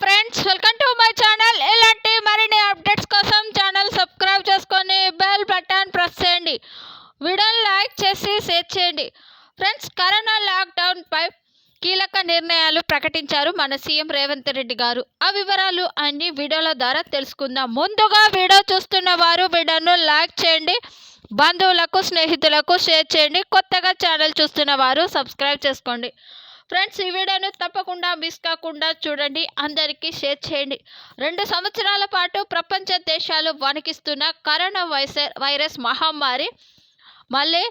Friends welcome to my channel ఇలాంటి మరిన్ని updates కోసం ఛానల్ సబ్స్క్రైబ్ చేసుకొని బెల్ బటన్ ప్రెస్ చేయండి. వీడియోని లైక్ చేసి షేర్ చేయండి. ఫ్రెండ్స్ కరోనా లాక్డౌన్పై కీలక నిర్ణయాలు ప్రకటించారు మన సీఎం రేవంత్ రెడ్డి గారు. ఆ వివరాలు అన్ని వీడియోల ద్వారా తెలుసుకుందాం. ముందుగా వీడియో చూస్తున్న వారు వీడియోను లైక్ చేయండి. బంధువులకు స్నేహితులకు షేర్ చేయండి. కొత్తగా ఛానల్ చూస్తున్న వారు సబ్స్క్రైబ్ చేసుకోండి. ఫ్రెండ్స్ ఈ వీడియోను తప్పకుండా మిస్ కాకుండా చూడండి అందరికీ షేర్ చేయండి. రెండు సంవత్సరాల పాటు ప్రపంచ దేశాలు వణికిస్తున్న కరోనా వైస వైరస్ మహమ్మారి మళ్ళీ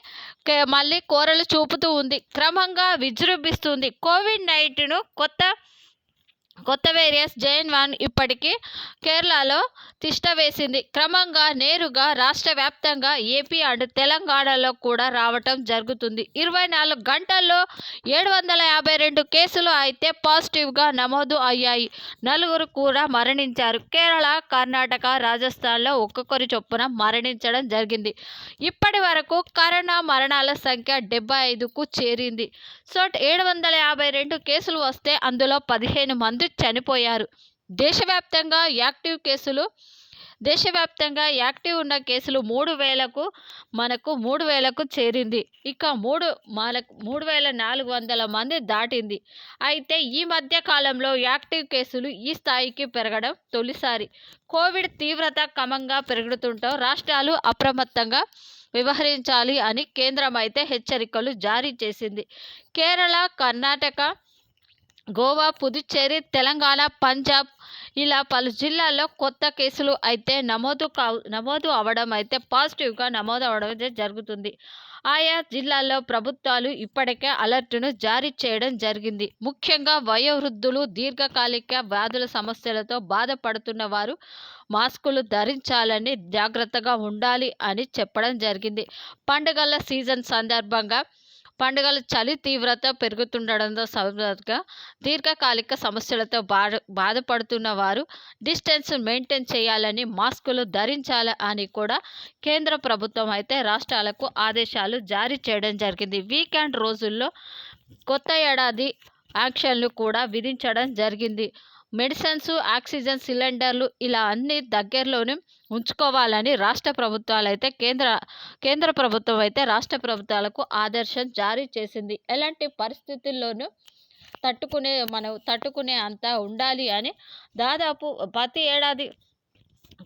మళ్ళీ కోరలు చూపుతూ ఉంది. క్రమంగా విజృంభిస్తుంది. కోవిడ్ నైన్టీన్ కొత్త కొత్త వేరియస్ జైన్ వన్ ఇప్పటికీ కేరళలో తిష్ట వేసింది. క్రమంగా నేరుగా రాష్ట్ర వ్యాప్తంగా ఏపీ అండ్ తెలంగాణలో కూడా రావటం జరుగుతుంది. ఇరవై నాలుగు గంటల్లో ఏడు వందల యాభై రెండు కేసులు అయితే పాజిటివ్గా నమోదు అయ్యాయి. నలుగురు కూడా మరణించారు. కేరళ కర్ణాటక రాజస్థాన్లో ఒక్కొక్కరి చొప్పున మరణించడం జరిగింది. ఇప్పటి వరకు కరోనా మరణాల సంఖ్య డెబ్బై ఐదుకు చేరింది. సో ఏడు వందల యాభై రెండు కేసులు వస్తే అందులో పదిహేను మంది చనిపోయారు. దేశవ్యాప్తంగా యాక్టివ్ కేసులు దేశవ్యాప్తంగా యాక్టివ్ ఉన్న కేసులు మూడు వేలకు మనకు మూడు వేలకు చేరింది. ఇక మూడు మనకు మూడు వేల నాలుగు వందల మంది దాటింది. అయితే ఈ మధ్య కాలంలో యాక్టివ్ కేసులు ఈ స్థాయికి పెరగడం తొలిసారి. కోవిడ్ తీవ్రత క్రమంగా పెరుగుతుంటో రాష్ట్రాలు అప్రమత్తంగా వ్యవహరించాలి అని కేంద్రం అయితే హెచ్చరికలు జారీ చేసింది. కేరళ కర్ణాటక గోవా పుదుచ్చేరి తెలంగాణ పంజాబ్ ఇలా పలు జిల్లాల్లో కొత్త కేసులు అయితే నమోదు కావు నమోదు అవ్వడం అయితే పాజిటివ్గా నమోదు అవ్వడం అయితే జరుగుతుంది. ఆయా జిల్లాల్లో ప్రభుత్వాలు ఇప్పటికే అలర్టును జారీ చేయడం జరిగింది. ముఖ్యంగా వయోవృద్ధులు దీర్ఘకాలిక వ్యాధుల సమస్యలతో బాధపడుతున్న వారు మాస్కులు ధరించాలని జాగ్రత్తగా ఉండాలి అని చెప్పడం జరిగింది. పండుగల సీజన్ సందర్భంగా పండుగల చలి తీవ్రత పెరుగుతుండడంతో సహజంగా దీర్ఘకాలిక సమస్యలతో బాధ బాధపడుతున్న వారు డిస్టెన్స్ మెయింటైన్ చేయాలని మాస్కులు ధరించాలి అని కూడా కేంద్ర ప్రభుత్వం అయితే రాష్ట్రాలకు ఆదేశాలు జారీ చేయడం జరిగింది. వీకెండ్ రోజుల్లో కొత్త ఏడాది యాక్షన్లు కూడా విధించడం జరిగింది. మెడిసిన్స్ ఆక్సిజన్ సిలిండర్లు ఇలా అన్ని దగ్గరలోనే ఉంచుకోవాలని రాష్ట్ర ప్రభుత్వాలు అయితే కేంద్ర కేంద్ర ప్రభుత్వం అయితే రాష్ట్ర ప్రభుత్వాలకు ఆదర్శం జారీ చేసింది. ఎలాంటి పరిస్థితుల్లోనూ తట్టుకునే మనం తట్టుకునే అంత ఉండాలి అని దాదాపు ప్రతి ఏడాది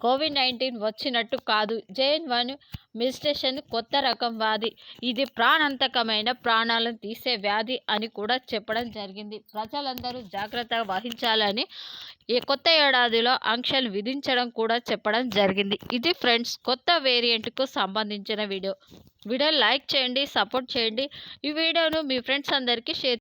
కోవిడ్ నైన్టీన్ వచ్చినట్టు కాదు. జేఎన్ వన్ మిస్టేషన్ కొత్త రకం వ్యాధి ఇది ప్రాణాంతకమైన ప్రాణాలను తీసే వ్యాధి అని కూడా చెప్పడం జరిగింది. ప్రజలందరూ జాగ్రత్త వహించాలని ఈ కొత్త ఏడాదిలో ఆంక్షలు విధించడం కూడా చెప్పడం జరిగింది. ఇది ఫ్రెండ్స్ కొత్త వేరియంట్కు సంబంధించిన వీడియో. వీడియో లైక్ చేయండి సపోర్ట్ చేయండి. ఈ వీడియోను మీ ఫ్రెండ్స్ అందరికీ షేర్